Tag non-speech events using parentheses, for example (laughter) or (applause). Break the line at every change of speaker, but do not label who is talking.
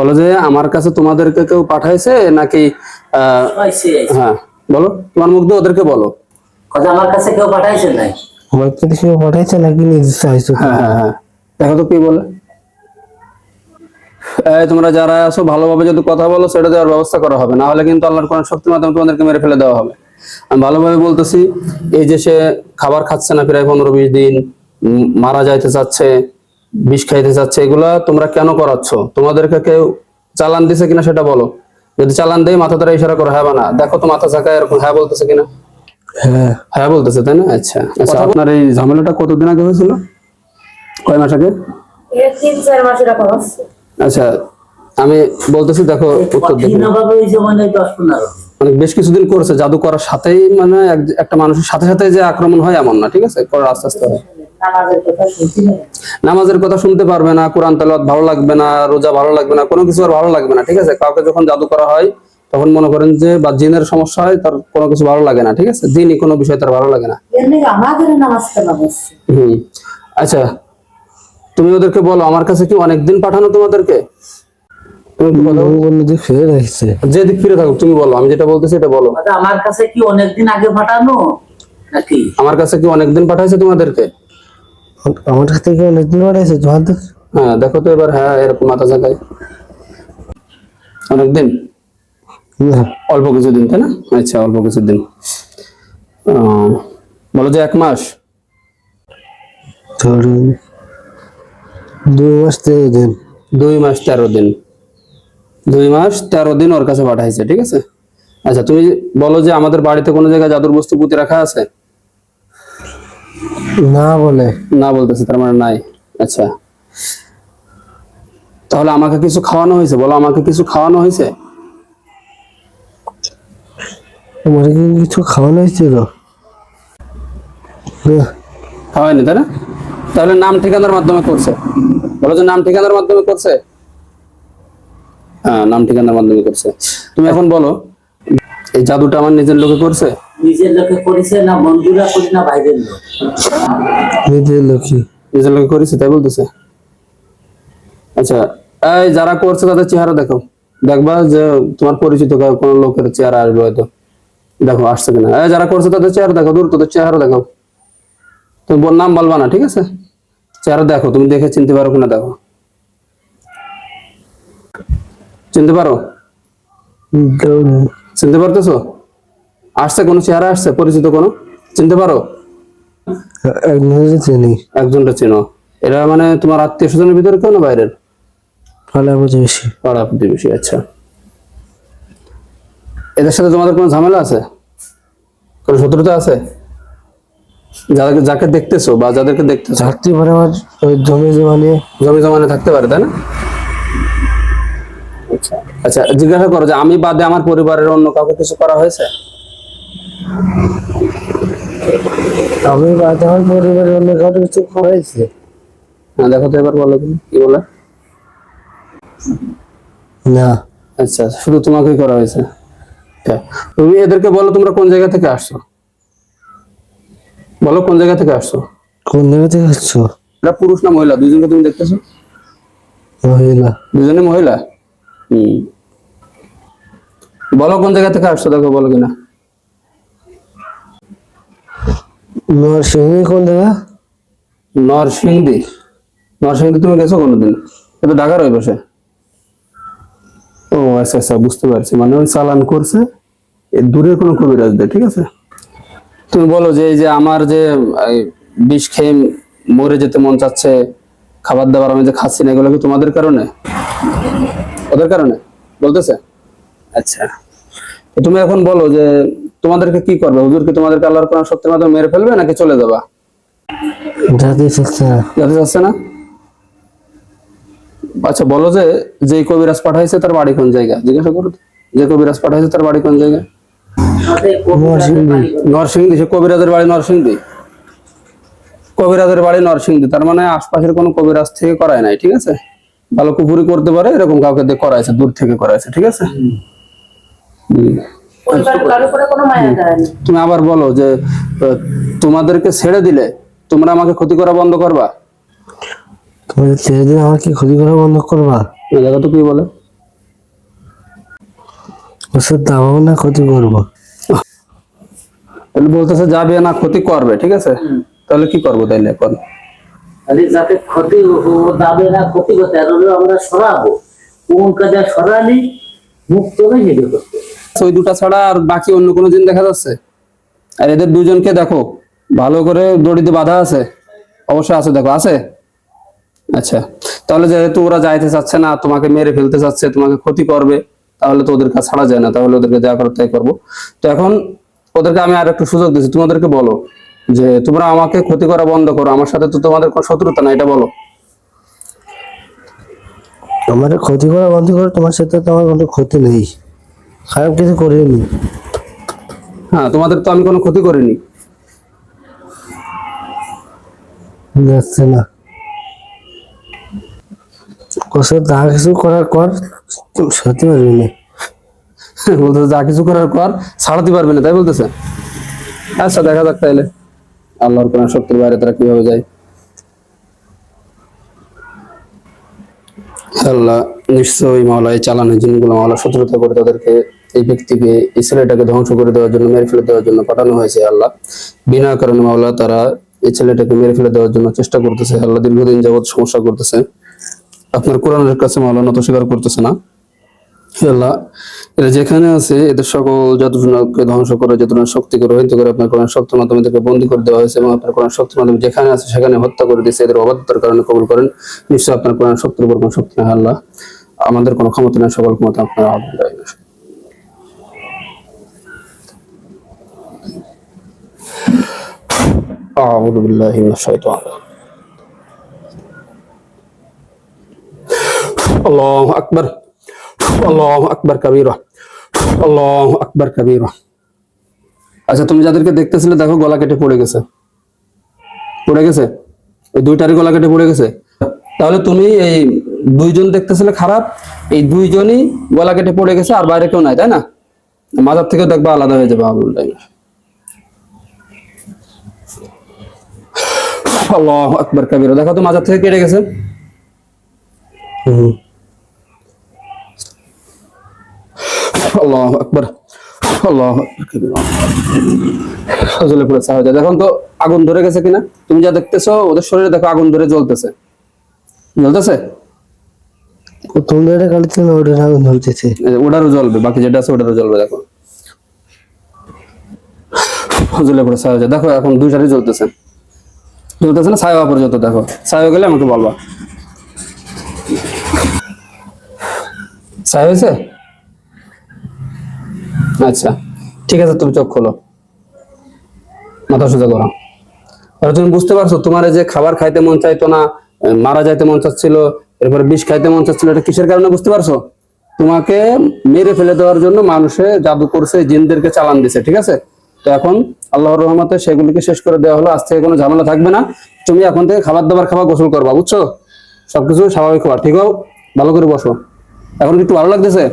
বলো যে আমার কাছে তোমাদেরকে কেউ পাঠাইছে নাকি হ্যাঁ বলো তোমার মুখ দিয়ে ওদেরকে বলো।
কথা আমার কাছে কেউ পাঠাইছে নাই?
আমার কাছে কেউ পাঠাইছে নাকি নিজে চাইছো
হ্যাঁ হ্যাঁ হ্যাঁ। দেখো তো কি বলে। তোমরা যারা আছো ভালোভাবে যদি কথা বলো সেটা দেওয়ার ব্যবস্থা করা হবে। না হলে কিন্তু আল্লাহর কোরআন শক্তির মাধ্যমে তোমাদেরকে মেরে ফেলে দেওয়া হবে। আমি ভালোভাবে বলতেছি এই যে সে খাবার খাচ্ছে না প্রায় পনেরো বিশ দিন মারা যাইতে চাচ্ছে বিষ খাইতে চাচ্ছে এগুলা তোমরা কেন করাচ্ছ? তোমাদেরকে কেউ চালান দিছে কিনা সেটা বলো। যদি চালান দেয় মাথা দ্বারা ইশারা করো হ্যাঁ না। দেখো তো মাথা চাকায় এরকম হ্যাঁ বলতেছে কিনা।
হ্যাঁ।
হ্যাঁ বলতেছে তাই না? আচ্ছা। আচ্ছা আপনার এই ঝামেলাটা কতদিন আগে হয়েছিল? কয় মাস আগে? আচ্ছা আমি বলতেছি দেখো উত্তর
মানে
বেশ কিছুদিন করেছে জাদু করার সাথেই মানে একটা মানুষের সাথে সাথে যে আক্রমণ হয় এমন না ঠিক আছে? আস্তে আস্তে হয়।
নামাজের কথা
শুনতে পারবে না কোরআন তেলাওয়াত ভালো লাগবে না রোজা ভালো লাগবে না কোনো কিছু আর ভালো লাগবে না ঠিক আছে? কাউকে যখন জাদু করা হয় তখন মনে করেন যে বা জিনের সমস্যা হয় তার কোনো কিছু ভালো লাগে না ঠিক আছে? জিনই কোনো বিষয় তার ভালো লাগে না। হুম। আচ্ছা তুমি ওদেরকে বলো আমার কাছে কি অনেকদিন পাঠানো তোমাদেরকে? যে দিক ফিরে থাকুক তুমি বলো আমি যেটা বলতেছি এটা বলো।
আমার কাছে কি অনেকদিন আগে পাঠানো? নাকি?
আমার কাছে কি অনেকদিন পাঠাইছে তোমাদেরকে?
আমার কাছ থেকে অনেকদিন পাঠাইছে তোমাদের
হ্যাঁ দেখো তো এবার হ্যাঁ এরকম মাথা জায়গায় অনেকদিন অল্প কিছুদিন তাই না? আচ্ছা অল্প কিছুদিন। আহ, বলো যে এক মাস।
ধরুন দুই মাস তেরো দিন।
দুই মাস তেরো দিন। দুই মাস তেরো দিন ওর কাছে পাঠাইছে ঠিক আছে? আচ্ছা তুমি বলো যে আমাদের বাড়িতে কোনো জায়গায় জাদুর বস্তু পুঁতে রাখা আছে?
না বলে।
না বলতেছে তার মানে নাই। আচ্ছা। তাহলে আমাকে কিছু খাওয়ানো হয়েছে? বলো আমাকে কিছু খাওয়ানো হয়েছে?
কিছু খাওয়ানো হয়েছিল?
খাওয়ায়নি তাই না? তাহলে নাম ঠিকানার মাধ্যমে করছে। বলো যে নাম ঠিকানার মাধ্যমে করছে? হ্যাঁ নাম ঠিকানার মাধ্যমে করছে। তুমি এখন বলো এই জাদুটা আমার নিজের লোকে করছে?
নিজের লোকে করেছে না বন্ধুরা করি না বাইরের লোক?
নিজের লোকই।
নিজের লোকে করেছে তাই বলতেছে? আচ্ছা এই যারা করছে তাদের চেহারা দেখো। দেখবা যে তোমার পরিচিত কোনো লোকের চেহারা আসবে হয়তো। দেখো আসছে কিনা। এই যারা করছে তাদের চেহারা দেখো দূর তোদের চেহারা দেখো। তুমি বল- নাম বলবা না ঠিক আছে? চেহারা দেখো তুমি দেখে চিনতে পারো কিনা দেখো। চিনতে পারো? চিনতে পারতেছো? আসছে কোনো চেহারা আসছে? পরিচিত কোনো? চিনতে পারো?
চিনি।
একজনটা চেনো। এরা মানে তোমার আত্মীয় স্বজনের ভিতরে কেউ না বাইরের?
পালা প্রতিবেশী।
পাড়া প্রতিবেশী আচ্ছা। এদের সাথে তোমাদের কোনো ঝামেলা আছে? কোনো শত্রুতা আছে? যাদেরকে যাকে দেখতেছো বা যাদেরকে দেখতেছো?
থাকতে পারে আমার ওই জমি জমা নিয়ে
জমি জমানে থাকতে পারে তাই না? আচ্ছা। আচ্ছা জিজ্ঞাসা করো যে আমি বাদে আমার পরিবারের অন্য কাউকে কিছু করা হয়েছে?
আমি বাদ আমার পরিবারের অন্য কাউকে কিছু করাইছে
হ্যাঁ দেখো তো এবার বলো তুমি কি বলে?
না।
আচ্ছা শুধু তোমাকেই করা হয়েছে। তুমি এদেরকে বলো তোমরা কোন জায়গা থেকে আসছো? বলো কোন জায়গা থেকে আসছো?
কোন জায়গা থেকে আসছো?
এটা পুরুষ না মহিলা? দুজনকে তুমি দেখতেছো?
মহিলা।
দুজনে মহিলা? হুম। বলো কোন জায়গা থেকে আসছো দেখো বলো কিনা।
নরসিংহী কোন জায়গা?
নরসিংদী। নরসিংদী তুমি গেছো কোনোদিন? এটা ঢাকার ওই পাশে। ও আচ্ছা আচ্ছা বুঝতে পারছি। মানে ওই চালান করছে দূরের কোনো কবিরাজ দেয় ঠিক আছে? তুমি বলো যে এই যে আমার যে বিষ খেয়ে মরে যেতে মন চাচ্ছে খাবার দাবার আমি যে খাচ্ছি না এগুলো কি তোমাদের কারণে? ওদের কারণে? বলতেছে? আচ্ছা। তুমি এখন বলো যে তোমাদেরকে কি করবে? হুজুর কি তোমাদেরকে আল্লাহর কোরআন সত্যের মাধ্যমে মেরে ফেলবে নাকি চলে যাবা?
যাতে না।
যাচ্ছে না? আচ্ছা বলো যে যে কবিরাজ পাঠাইছে তার বাড়ি কোন জায়গা? জিজ্ঞাসা করো যে কবিরাজ পাঠাইছে তার বাড়ি কোন জায়গা?
কবিরাজের বাড়ি
নরসিংদী সে কবিরাজের বাড়ি নরসিংদী? কবিরাজের বাড়ি নরসিংদী তার মানে আশপাশের কোনো কবিরাজ থেকে করায় নাই ঠিক আছে? ভালো কুপুরি করতে পারে এরকম কাউকে দিয়ে করাইছে দূর থেকে করাইছে ঠিক আছে? তুমি আবার বলো যে তোমাদেরকে ছেড়ে দিলে তোমরা আমাকে ক্ষতি করা বন্ধ করবা?
তোমাদের ছেড়ে দিন আমার কি ক্ষতি করা বন্ধ করবা?
এই কি বলে?
ওষুধ না ক্ষতি করব।
তাহলে বলতেছে যাবে না ক্ষতি করবে। ঠিক আছে? তাহলে কি করব তাইলে এখন?
তাহলে যাতে ক্ষতি ও- ও না ক্ষতি করতে আমরা সরাবো। কোন কাজে সরালি মুক্ত করতে
তো ওই দুটা ছাড়া আর বাকি অন্য কোনো জিন দেখা যাচ্ছে? আর এদের দুজনকে দেখো, ভালো করে দড়িতে বাধা আছে। অবশ্যই আছে, দেখো, আছে? আচ্ছা তাহলে যেহেতু ওরা যাইতে চাচ্ছে না, তোমাকে মেরে ফেলতে চাচ্ছে, তোমাকে ক্ষতি করবে, তাহলে তো ওদের কাছে ছাড়া যায় না, তাহলে ওদেরকে যা করার তাই করব। তো এখন ওদেরকে আমি আর একটু সুযোগ দিচ্ছি তোমাদেরকে বলো যে তোমরা আমাকে ক্ষতি করা বন্ধ করো, আমার সাথে তো তোমাদের কোনো শত্রুতা না এটা বলো।
তোমার ক্ষতি করা বন্ধ করে, তোমার সাথে তো আমার কোনো ক্ষতি নেই। খারাপ কিছু করিনি।
হ্যাঁ তোমাদের তো আমি কোনো ক্ষতি করিনি।
যাচ্ছে না। যা কিছু করার কর সত্যি পারবি না। (laughs)
বলতেছে যা কিছু করার পর ছাড়াতে পারবে না। তাই বলতেছে। আচ্ছা দেখা যাক তাইলে। আল্লাহর কোন শক্তির বাইরে তারা কীভাবে যায়। আল্লাহ নিশ্চয়ই মাওলায় চালানোর জিনগুলো মাওলা শত্রুতা করে তাদেরকে এই ব্যক্তিকে, এই ছেলেটাকে ধ্বংস করে দেওয়ার জন্য, মেরে ফেলে দেওয়ার জন্য পাঠানো হয়েছে আল্লাহ। বিনা কারণে মাওলা তারা এই ছেলেটাকে মেরে ফেলে দেওয়ার জন্য চেষ্টা করতেছে। আল্লাহ দীর্ঘদিন যাবৎ সমস্যা করতেছে। আপনার কোরআনের কাছে মাওলা নত স্বীকার করতেছে না। আল্লাহ এরা যেখানে আছে এদের সকল যতজনকে ধ্বংস করে যতজন শক্তি করে হইতে করে আপনার কোরআন শক্তির মাধ্যমে এদেরকে বন্দী করে দেওয়া হয়েছে এবং আপনার কোরআন শক্তির মাধ্যমে যেখানে আছে সেখানে হত্যা করে দিয়েছে এদের অবাধ্যতার কারণে কবুল করেন নিশ্চয় আপনার কোরআন শক্তির উপর কোনো শক্তি নেই আল্লাহ আমাদের কোনো ক্ষমতা নেই সকল ক্ষমতা আপনার আল্লাহ أعوذ بالله من الشيطان الله أكبر আল্লাহ আকবর কবির। আল্লাহ আকবর কবির। আচ্ছা তুমি যাদেরকে দেখতেছিলে, দেখো গলা কেটে পড়ে গেছে। পড়ে গেছে? ওই দুইটারই গলা কেটে পড়ে গেছে? তাহলে তুমি এই দুইজন দেখতেছিলে খারাপ, এই দুইজনই গলা কেটে পড়ে গেছে, আর বাইরে কেউ নাই, তাই না? মাজার থেকেও দেখবা আলাদা হয়ে যাবে, আবুল আল্লাহ আকবর কবির। দেখো তো মাজার থেকে কেটে গেছে।
হুম।
আল্লাহ আকবর আল্লাহ সজলে পড়ে সাহায্য। দেখুন তো আগুন ধরে গেছে কিনা? তুমি যা দেখতেছো ওদের শরীরে দেখো আগুন ধরে জ্বলতেছে। জ্বলতেছে?
না ওটা আগুন জ্বলতেছে।
ওটারও জ্বলবে বাকি যেটা আছে ওটারও জ্বলবে দেখো। পড়ে সাহায্য। দেখো এখন দুইটারই জ্বলতেছে। জ্বলতেছে না? ছায়া পর্যন্ত দেখো। ছায়া গেলে আমাকে বলবা। ছায়া হয়েছে? আচ্ছা ঠিক আছে, তুমি চোখ খোলো। মাথা সোজা করো। আর তুমি বুঝতে পারছ, তোমার যে খাবার খাইতে মন চাইতো না, মারা যাইতে মন চাচ্ছিল, এরপরে বিষ খাইতে মন চাচ্ছিল, এটা কিসের কারণে বুঝতে পারছ? তোমাকে মেরে ফেলে দেওয়ার জন্য মানুষে জাদু করছে, জিনদেরকে চালান দিছে, ঠিক আছে? তো এখন আল্লাহর রহমতে সেগুলিকে শেষ করে দেওয়া হলো, আজ থেকে কোনো ঝামেলা থাকবে না। তুমি এখন থেকে খাবার দাবার খাওয়া গোসল করবা, বুঝছ? সবকিছু স্বাভাবিক হওয়া, ঠিক হোক ভালো করে বসো। এখন একটু ভালো লাগতেছে?